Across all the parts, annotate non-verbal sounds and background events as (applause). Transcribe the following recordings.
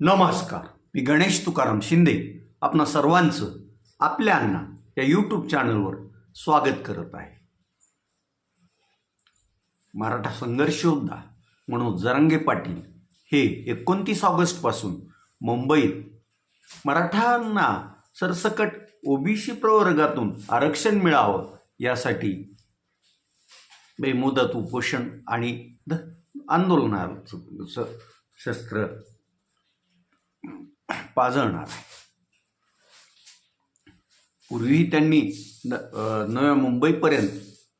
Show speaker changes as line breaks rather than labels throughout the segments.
नमस्कार. मी गणेश तुकाराम शिंदे आपणा सर्वांचं आपल्या अण्णा या यूट्यूब चॅनलवर स्वागत करत आहे. मराठा संघर्ष योद्धा मनोज जरांगे पाटील हे एकोणतीस ऑगस्टपासून मुंबईत मराठांना सरसकट ओबीसी प्रवर्गातून आरक्षण मिळावं यासाठी बेमुदत उपोषण आणि आंदोलनाचं शस्त्र पाजळणार. पूर्वी त्यांनी न नव्या मुंबईपर्यंत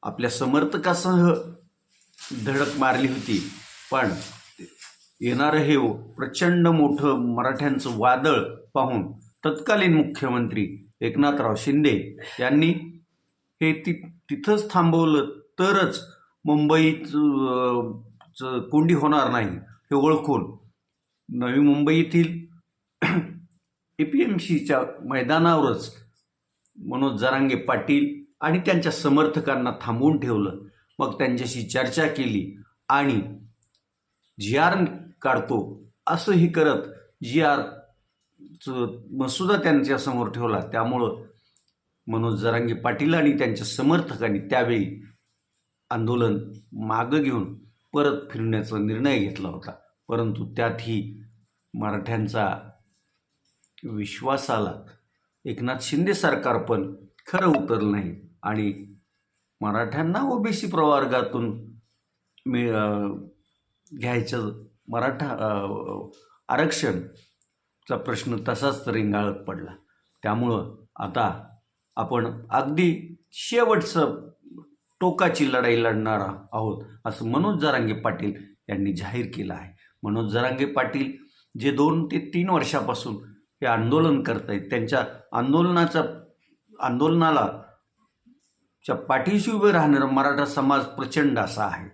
आपल्या समर्थकासह धडक मारली होती. पण येणारं हे प्रचंड मोठं मराठ्यांचं वादळ पाहून तत्कालीन मुख्यमंत्री एकनाथराव शिंदे यांनी हे ति तिथंच थांबवलं तरच मुंबईत कोंडी होणार नाही हे ओळखून. नवी मुंबईतील ए पी एम सीच्या मैदानावरच मनोज जरांगे पाटील आणि त्यांच्या समर्थकांना थांबवून ठेवलं. मग त्यांच्याशी चर्चा केली आणि जी आर काढतो असंही करत जी आरचं मसुदा त्यांच्यासमोर ठेवला. त्यामुळं मनोज जरांगे पाटील आणि त्यांच्या समर्थकांनी त्यावेळी आंदोलन मागं घेऊन परत फिरण्याचा निर्णय घेतला होता. परंतु त्यातही मराठ्यांचा विश्वासाला एकनाथ शिंदे सरकार पण खरं उतरलं नाही. आणि मराठ्यांना ओबीसी प्रवर्गातून मिळ घ्यायचं मराठा आरक्षणचा प्रश्न तसाच रिंगाळत पडला. त्यामुळं आता आपण अगदी शेवटचं टोकाची लढाई लढणार आहोत असं मनोज जरांगे पाटील यांनी जाहीर केलं आहे. मनोज जरांगे पाटील जे दोन ते तीन वर्षापासून हे आंदोलन करत आहेत त्यांच्या आंदोलनाचा आंदोलनाला च्या पाठीशी उभे राहणारा मराठा समाज प्रचंड असा आहे.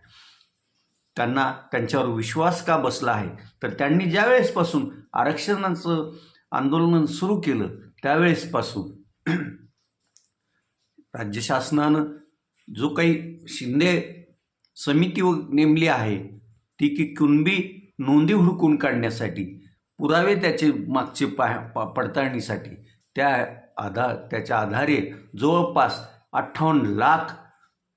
त्यांना त्यांच्यावर विश्वास का बसला आहे? तर त्यांनी ज्यावेळेसपासून आरक्षणाचं आंदोलन सुरू केलं त्यावेळेसपासून राज्य शासनानं जो काही शिंदे समिती नेमली आहे ती की कुणबी नोंदी हुडकून काढण्यासाठी पुरावे त्याचे मागचे पा पा- पडताळणीसाठी. त्या आधार त्याच्या आधारे जवळपास अठ्ठावन्न लाख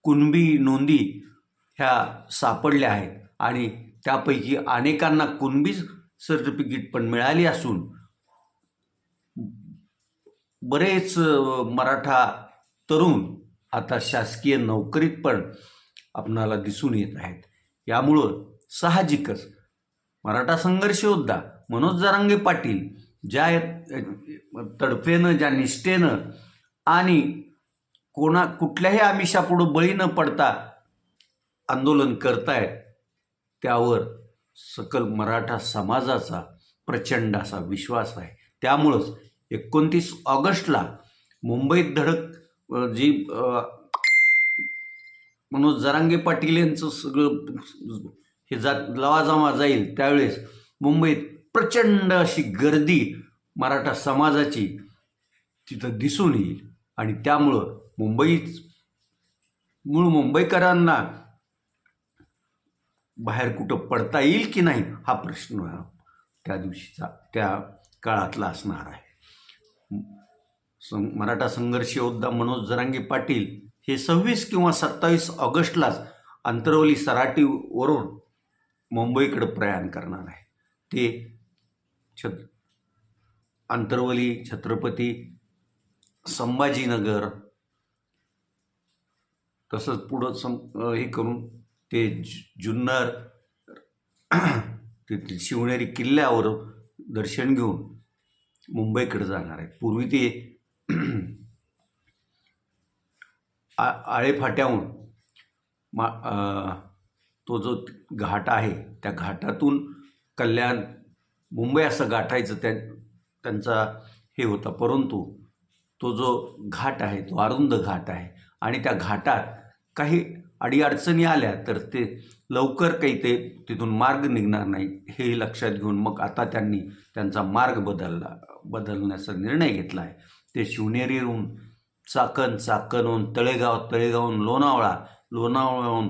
कुणबी नोंदी ह्या सापडल्या आहेत. आणि त्यापैकी अनेकांना कुणबी सर्टिफिकेट पण मिळाली असून बरेच मराठा तरुण आता शासकीय नोकरीत पण आपणाला दिसून येत आहेत. यामुळं साहजिकच मराठा संघर्ष योद्धा मनोज जरांगे पाटील ज्या तडफेनं ज्या निष्ठेनं आणि कोणा कुठल्याही आमिषापुढं बळी न पडता आंदोलन करतायत त्यावर सकल मराठा समाजाचा प्रचंड असा विश्वास आहे. त्यामुळंच एकोणतीस ऑगस्टला मुंबईत धडक जी मनोज जरांगे पाटील यांचं सगळं हे जा लवाजमा जाईल त्यावेळेस मुंबईत प्रचंड अशी गर्दी मराठा समाजाची तिथं दिसून येईल. आणि त्यामुळं मुंबईच मूळ मुंबईकरांना बाहेर कुठं पडता येईल की नाही हा प्रश्न त्या दिवशीचा त्या काळातला असणार आहे. सं मराठा संघर्ष योद्धा मनोज जरांगे पाटील हे सव्वीस किंवा सत्तावीस ऑगस्टलाच अंतरवली सराटीवरून मुंबईकडं प्रयाण करणार आहे. ते छत अंतरवली छत्रपती संभाजीनगर. तसंच पुढं सं हे करून ते जु- जुन्नर ते शिवनेरी किल्ल्यावर दर्शन घेऊन मुंबईकडे जाणार आहे. पूर्वी ते आ आळेफाट्याहून मा तो जो घाट आहे त्या घाटातून कल्याण मुंबई असं गाठायचं त्या त्यांचा हे होता. परंतु तो जो घाट आहे तो अरुंद घाट आहे. आणि त्या घाटात काही अडीअडचणी आल्या तर ते लवकर काही ते तिथून मार्ग निघणार नाही हे लक्षात घेऊन मग आता त्यांनी त्यांचा मार्ग बदलला बदलण्याचा निर्णय घेतला आहे. ते शिवनेरीहून चाकण चाकणहून तळेगाव तळेगावहून लोणावळा लोणावळाहून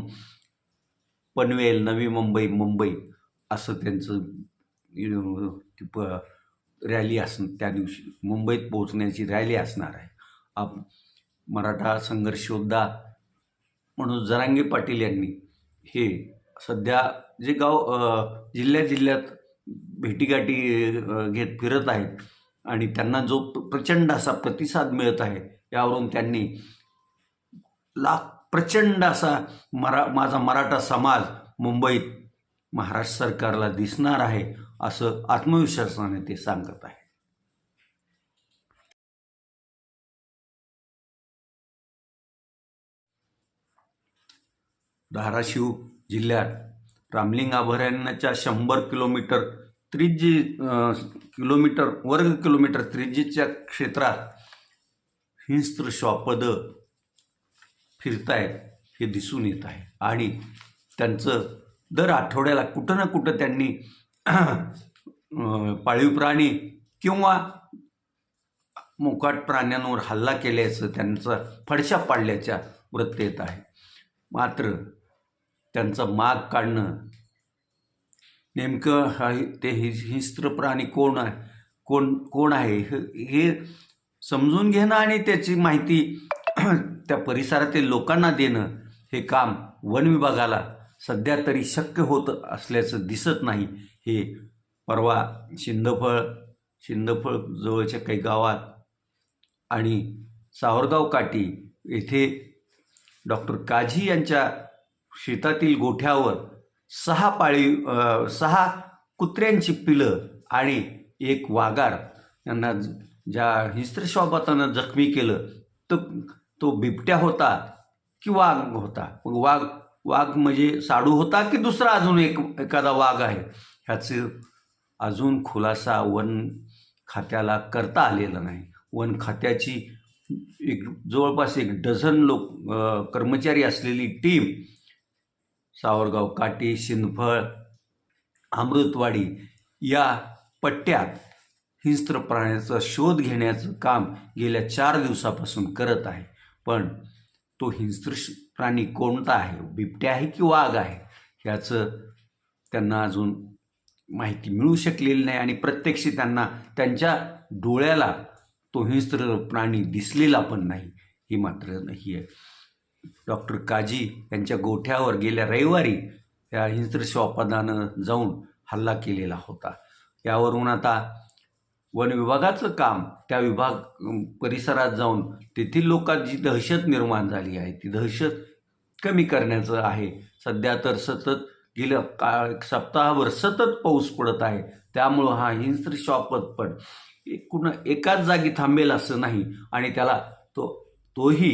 पनवेल नवी मुंबई मुंबई असं त्यांचं प रॅली अस त्या दिवशी मुंबईत पोहोचण्याची रॅली असणार आहे. आप मराठा संघर्षोद्धा म्हणून जरांगे पाटील यांनी हे सध्या जे गाव जिल्ह्या जिल्ह्यात भेटीगाठी घेत फिरत आहेत आणि त्यांना जो प्रचंड असा प्रतिसाद मिळत आहे यावरून त्यांनी लाख प्रचंड असा मरा माझा मराठा समाज मुंबईत महाराष्ट्र सरकारला दिसणार आहे असं आत्मविश्वासाने ते सांगत आहे. धाराशिव जिल्ह्यात रामलिंग अभयारण्याच्या शंभर किलोमीटर त्रिज्जी किलोमीटर वर्ग किलोमीटर त्रिज्जीच्या क्षेत्रात हिंस्त्र श्वापद फिरतायत हे दिसून येत आहे. आणि त्यांचं दर आठवड्याला कुठं ना कुठं त्यांनी पाळीव प्राणी किंवा मोकाट प्राण्यांवर हल्ला केल्याचं त्यांचा फडशा पाडल्याच्या वृत्त येत आहे. मात्र त्यांचा माग काढणं नेमकं हा ते हि प्राणी कोण आहे? कोण कोण आहे? हे- हे समजून घेणं आणि त्याची माहिती त्या परिसरातील लोकांना देणं हे काम वन विभागाला सध्या तरी शक्य होत असल्याचं दिसत नाही. हे परवा शिंदफळ शिंदफळ जवळच्या काही गावात आणि सावरगाव काठी येथे डॉक्टर काझी यांच्या शेतातील गोठ्यावर सहा पाळी सहा कुत्र्यांची पिलं आणि एक वाघार यांना ज- ज्या हिस्त्रश्वापातानं जखमी केलं तर तो बिबट्या होता की वाघ होता? मग वाघ वाघ म्हणजे साडू होता की दुसरा अजून एक एखादा वाघ आहे? ह्याचं अजून खुलासा वन खात्याला करता आलेला नाही. वन खात्याची एक जवळपास एक डझन लोक कर्मचारी असलेली टीम सावरगाव काटी शिंदफळ अमृतवाडी या पट्ट्यात हिंस्त्र प्राण्याचा शोध घेण्याचं काम गेल्या चार दिवसापासून करत आहे. पण तो हिंस्त्र प्राणी कोणता आहे? बिबट्या आहे की वाघ आहे? ह्याचं त्यांना अजून माहिती मिळू शकलेली नाही आणि प्रत्यक्ष त्यांना त्यांच्या डोळ्याला तो हिंस्त्र प्राणी दिसलेला पण नाही. ही मात्र ही आहे. डॉक्टर काजी यांच्या गोठ्यावर गेल्या रविवारी या हिंस्त्र श्वापदानं जाऊन हल्ला केलेला होता. यावरून आता वन विभागाचं काम त्या विभाग परिसरात जाऊन तेथील लोकात जी दहशत निर्माण झाली आहे ती दहशत कमी करण्याचं आहे. सध्या तर सतत गेल्या का सप्ताहावर सतत पाऊस पडत आहे. त्यामुळं हा हिंस्त्र शॉपत पण एकूण एकाच जागी थांबेल असं नाही आणि त्याला तो तोही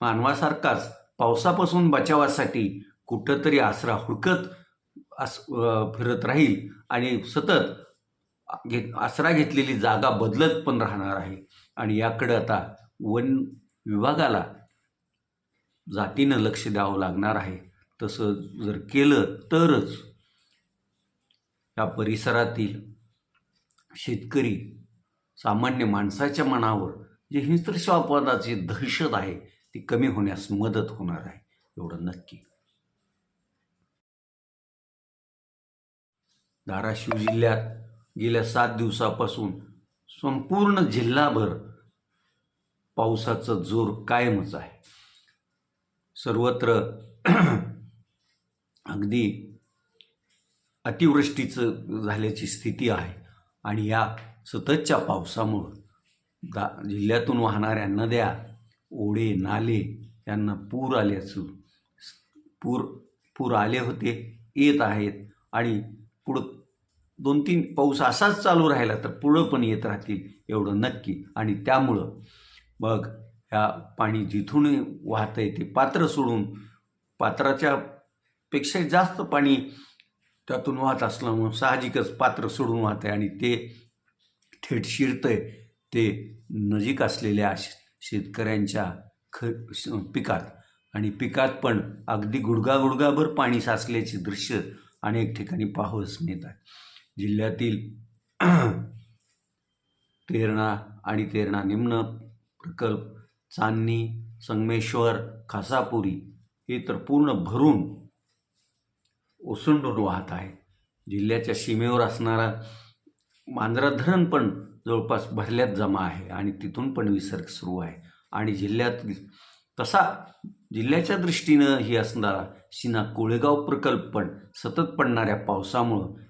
मानवासारखाच पावसापासून बचावासाठी कुठंतरी आसरा हुडकत आस फिरत राहील आणि सतत घे आसरा घेतलेली जागा बदलत पण राहणार आहे. आणि याकडं आता वन विभागाला जातीनं लक्ष द्यावं लागणार आहे. तसं जर केलं तरच या परिसरातील शेतकरी सामान्य माणसाच्या मनावर जे हिंस्त्रश्वापदाची दहशत आहे ती कमी होण्यास मदत होणार आहे. एवढं नक्की. धाराशिव जिल्ह्यात गेल्या सात दिवसापासून संपूर्ण जिल्हाभर पावसाचा जोर कायमच आहे. सर्वत्र (clears throat) अगदी अतिवृष्टीचं झाल्याची स्थिती आहे आणि या सततच्या पावसामुळं दा जिल्ह्यातून वाहणाऱ्या नद्या ओढे नाले यांना पूर आल्याचं पूर पूर आले होते येत आहेत आणि पुढं दोन तीन पाऊस असाच चालू राहिला तर पुढं पण येत राहतील एवढं नक्की. आणि त्यामुळं मग ह्या पाणी जिथून वाहतं आहे ते पात्र सोडून पात्राच्या पेक्षा जास्त पाणी त्यातून वाहत असल्यामुळं साहजिकच पात्र सोडून वाहत आहे आणि ते थेट शिरतं आहे ते नजीक असलेल्या शेतकऱ्यांच्या ख श- पिकात. आणि पिकात पण अगदी गुडगा गुडगाभर पाणी साचल्याचे दृश्य अनेक ठिकाणी पाहावंच मिळत आहे जिल्ह्यातील (clears throat) तेरणा आणि तेरणा निम्न प्रकल्प चांदणी संगमेश्वर खासापुरी हे तर पूर्ण भरून ओसंडून वाहत आहे. जिल्ह्याच्या सीमेवर असणारा मांजरा धरण पण जवळपास भरल्यात जमा आहे आणि तिथून पण विसर्ग सुरू आहे. आणि जिल्ह्यात तसा जिल्ह्याच्या दृष्टीनं ही असणारा सिना कोळेगाव प्रकल्प पण सतत पडणाऱ्या पावसामुळं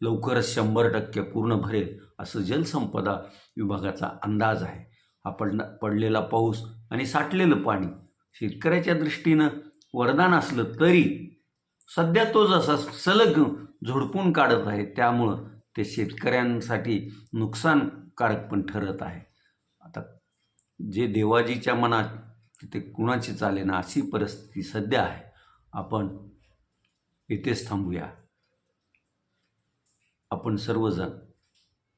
लवकरच शंभर टक्के पूर्ण भरेल असं जलसंपदा विभागाचा अंदाज आहे. हा पडणा पडलेला पाऊस आणि साठलेलं पाणी शेतकऱ्याच्या दृष्टीनं वरदान असलं तरी सध्या तो जसा सलग झोडपून काढत आहे. त्यामुळं ते शेतकऱ्यांसाठी नुकसानकारक पण ठरत आहे. आता जे देवाजीच्या मनात तिथे कुणाची चालेना अशी परिस्थिती सध्या आहे. आपण इथेच थांबूया. आपण सर्वजण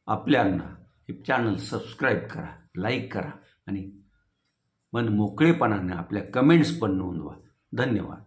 आपल्यांना हे चॅनल सबस्क्राईब करा लाईक करा आणि मन मोकळेपणाने आपल्या कमेंट्स पण नोंदवा. धन्यवाद.